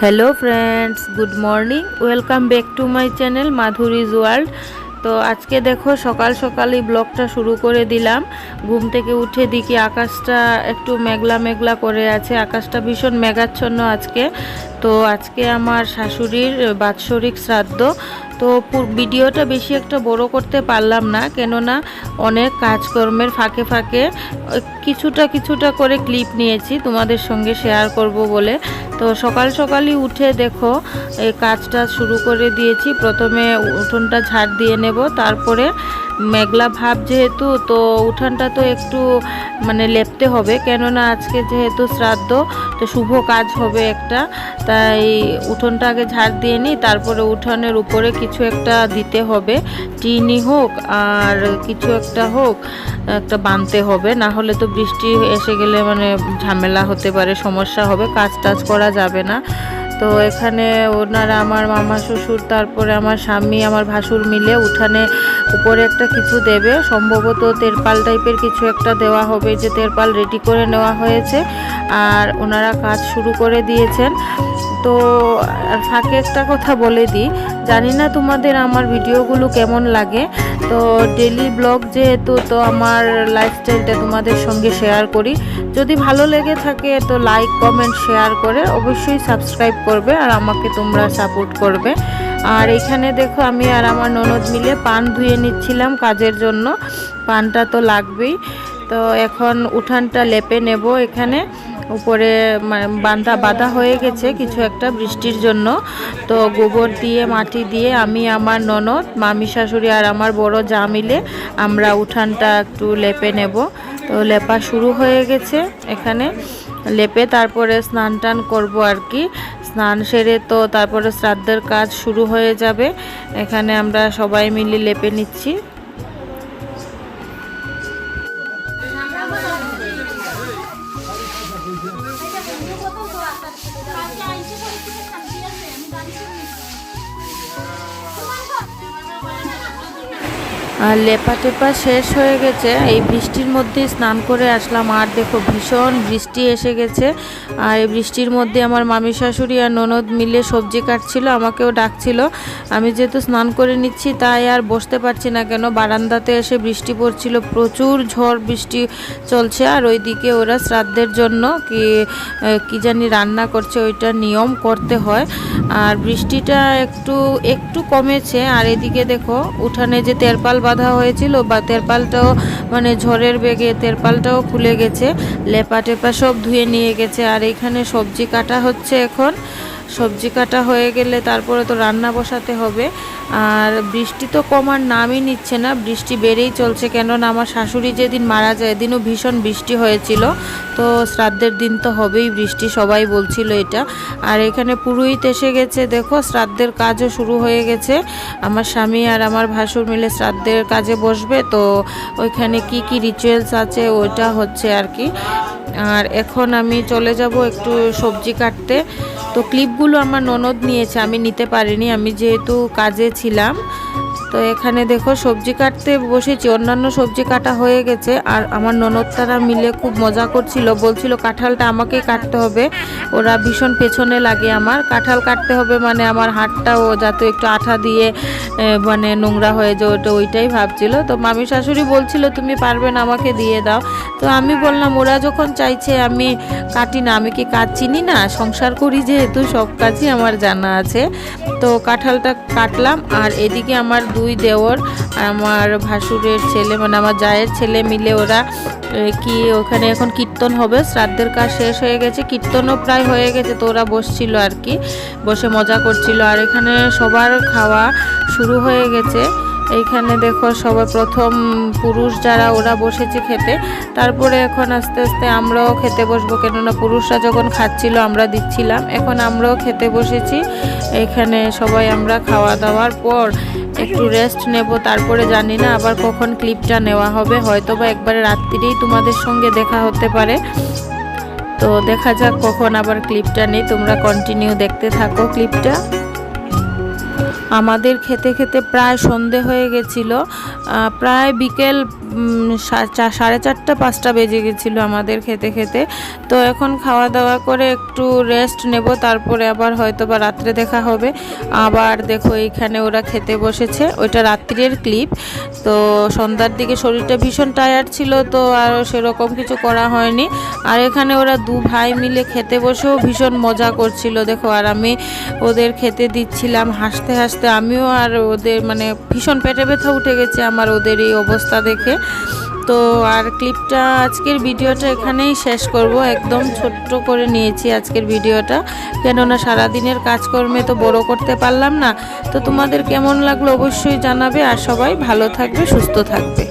Hello friends good morning welcome back to my channel Madhuri's world তো আজকে দেখো, সকাল সকালই ব্লগটা শুরু করে দিলাম। ঘুম থেকে উঠে দেখি আকাশটা একটু মেঘলা মেঘলা করে আছে। আকাশটা ভীষণ মেঘাচ্ছন্ন আজকে। তো আজকে আমার শাশুড়ির বাৎসরিক শ্রাদ্ধ। তো ভিডিওটা বেশি একটা বড় করতে পারলাম না, কেননা অনেক কাজকর্মের ফাঁকে ফাঁকে কিছুটা কিছুটা করে ক্লিপ নিয়েছি, তোমাদের সঙ্গে শেয়ার করব বলে। তো সকাল সকালই উঠে দেখো এই কাজটা শুরু করে দিয়েছি। প্রথমে উঠোনটা ঝাড় দিয়ে নেব, তারপরে মেঘলা ভাব যেহেতু, তো উঠানটা তো একটু মানে লেপতে হবে। কেননা আজকে যেহেতু শ্রাদ্ধ, তো শুভ কাজ হবে একটা। তাই উঠোনটা আগে ঝাড় দিয়ে নিই, তারপরে উঠোনের উপরে কিছু একটা দিতে হবে। টিনই হোক আর কিছু একটা হোক, একটা বাঁধতে হবে। না হলে তো বৃষ্টি এসে গেলে মানে ঝামেলা হতে পারে, সমস্যা হবে কাজ টাজ করা যাবে না। তো এখানে ওনারা আমার মামা শ্বশুর, তারপরে আমার স্বামী, আমার ভাসুর মিলে উঠানে উপরে একটা কিছু দেবে। সম্ভবত তেরপাল টাইপের কিছু একটা দেওয়া হবে যে তেরপাল রেডি করে নেওয়া হয়েছে। আর ওনারা কাজ শুরু করে দিয়েছেন। তো ফাঁকে একটা কথা বলে দিই। জানি না তোমাদের আমার ভিডিওগুলো কেমন লাগে। তো ডেলি ব্লগ যেহেতু, তো আমার লাইফস্টাইলটা তোমাদের সঙ্গে শেয়ার করি। যদি ভালো লেগে থাকে, তো লাইক কমেন্ট শেয়ার করে অবশ্যই সাবস্ক্রাইব করবে আর আমাকে তোমরা সাপোর্ট করবে। আর এখানে দেখো, আমি আর আমার ননদ মিলে পান ধুয়ে নিচ্ছিলাম কাজের জন্য। পানটা তো লাগবেই। তো এখন উঠানটা লেপে নেব এখানে। উপরে মানে বাঁধা বাঁধা হয়ে গেছে কিছু একটা বৃষ্টির জন্য। তো গোবর দিয়ে, মাটি দিয়ে আমি আমার ননদ, মামি শাশুড়ি আর আমার বড় যা মিলে আমরা উঠানটা একটু লেপে নেব। তো লেপা শুরু হয়ে গেছে এখানে। লেপে তারপরে স্নান টান করব আর কি। স্নান সেরে তো তারপরে শ্রাদ্ধের কাজ শুরু হয়ে যাবে। এখানে আমরা সবাই মিলে লেপে নিচ্ছি। 안녕. আর লেপা টেপা শেষ হয়ে গেছে। এই বৃষ্টির মধ্যে স্নান করে আসলাম। আর দেখো, ভীষণ বৃষ্টি এসে গেছে। আর এই বৃষ্টির মধ্যে আমার মামি শাশুড়ি আর ননদ মিলে সবজি কাটছিল, আমাকেও ডাকছিল। আমি যেহেতু স্নান করে নিচ্ছি, তাই আর বসতে পারছি না কেন? বারান্দাতে এসে বৃষ্টি পড়ছিল, প্রচুর ঝড় বৃষ্টি চলছে। আর ওইদিকে ওরা শ্রাদ্ধের জন্য কি কি জানি রান্না করছে, ওইটা নিয়ম করতে হয়। আর বৃষ্টিটা একটু একটু কমেছে। আর এদিকে দেখো, উঠানে যে তেরপাল বাঁধা হয়েছিল, বা তেরপালটাও মানে ঝড়ের বেগে তেরপালটাও খুলে গেছে। লেপা টেপা সব ধুয়ে নিয়ে গেছে, আর এখানে সবজি কাটা হচ্ছে এখন। সবজি কাটা হয়ে গেলে তারপরে তো রান্না বসাতে হবে। আর বৃষ্টি তো কমার নামই নিচ্ছে না, বৃষ্টি বেড়েই চলছে কেননা আমার শাশুড়ি যেদিন মারা যায় এদিনও ভীষণ বৃষ্টি হয়েছিল। তো শ্রাদ্ধের দিন তো হবেই বৃষ্টি, সবাই বলছিল এটা। আর এখানে পুরোহিত এসে গেছে, দেখো শ্রাদ্ধের কাজও শুরু হয়ে গেছে। আমার স্বামী আর আমার ভাসুর মিলে শ্রাদ্ধের কাজে বসবে, তো ওইখানে কি কি রিচুয়ালস আছে ওইটা হচ্ছে আর কি। আর এখন আমি চলে যাব একটু সবজি কাটতে। তো ক্লিপগুলো আমার ননদ নিয়েছে আমি নিতে পারিনি আমি যেহেতু কাজে ছিলাম তো এখানে দেখো সবজি কাটতে বসেছি, অন্যান্য সবজি কাটা হয়ে গেছে। আর আমার ননদ তারা মিলে খুব মজা করছিল, বলছিল কাঁঠালটা আমাকেই কাটতে হবে, ওরা ভীষণ পেছনে লাগে আমার। কাঁঠাল কাটতে হবে মানে আমার হাতটাও যাতে একটু আঠা দিয়ে মানে নোংরা হয়ে যায়, ওটা ওইটাই ভাবছিল। তো মামি শাশুড়ি বলছিল, তুমি পারবে না, আমাকে দিয়ে দাও। তো আমি বললাম, ওরা যখন চাইছে আমি কাটি না, আমি কি কাজ চিনি না? সংসার করি যেহেতু, সব কাজই আমার জানা আছে। তো কাঁঠালটা কাটলাম, আর এদিকে আমার দুই দেওর, আমার ভাসুরের ছেলে মানে আমার জায়ের ছেলে মিলে ওরা কি ওখানে এখন কীর্তন হবে? শ্রাদ্ধের কাজ শেষ হয়ে গেছে, কীর্তনও প্রায় হয়ে গেছে, তো ওরা বসছিল আর কি, বসে মজা করছিল। আর এখানে সবার খাওয়া শুরু হয়ে গেছে। এইখানে দেখো সবাই প্রথম পুরুষ যারা, ওরা বসেছে খেতে। তারপরে এখন আস্তে আস্তে আমরাও খেতে বসবো। কেননা পুরুষরা যখন খাচ্ছিল, আমরা দিচ্ছিলাম। এখন আমরাও খেতে বসেছি। এখানে সবাই আমরা খাওয়া দাওয়ার পর একটু রেস্ট নেব। তারপরে জানি না আবার কখন ক্লিপটা নেওয়া হবে। হয়তো বা একবারে রাত্রিরেই তোমাদের সঙ্গে দেখা হতে পারে। তো দেখা যাক কখন আবার ক্লিপটা নেই। তোমরা কন্টিনিউ দেখতে থাকো ক্লিপটা আমাদের খেতে খেতে প্রায় সন্ধে হয়ে গেছিল। প্রায় বিকেল সাড়ে চারটা, পাঁচটা বেজে গেছিল আমাদের খেতে খেতে। তো এখন খাওয়া দাওয়া করে একটু রেস্ট নেব, তারপরে আবার হয়তো বা রাত্রে দেখা হবে। আবার দেখো এইখানে ওরা খেতে বসেছে, ওইটা রাত্রির ক্লিপ তো সন্ধ্যার দিকে শরীরটা ভীষণ টায়ার্ড ছিল, তো আর সেরকম কিছু করা হয়নি। আর এখানে ওরা দু ভাই মিলে খেতে বসেও ভীষণ মজা করছিল, দেখো। আর আমি ওদের খেতে দিচ্ছিলাম, হাসতে হাসতে আমিও আর ওদের মানে ভীষণ পেটে ব্যথা উঠে গেছে আমার ওদের এই অবস্থা দেখে। তো আর ক্লিপটা আজকের ভিডিওটা এখানেই শেষ করব। একদম ছোট্ট করে নিয়েছি আজকের ভিডিওটা। কেননা সারাদিনের কাজকর্মে তো বড় করতে পারলাম না। তো তোমাদের কেমন লাগল অবশ্যই জানাবে আর সবাই ভালো থাকবে, সুস্থ থাকবে।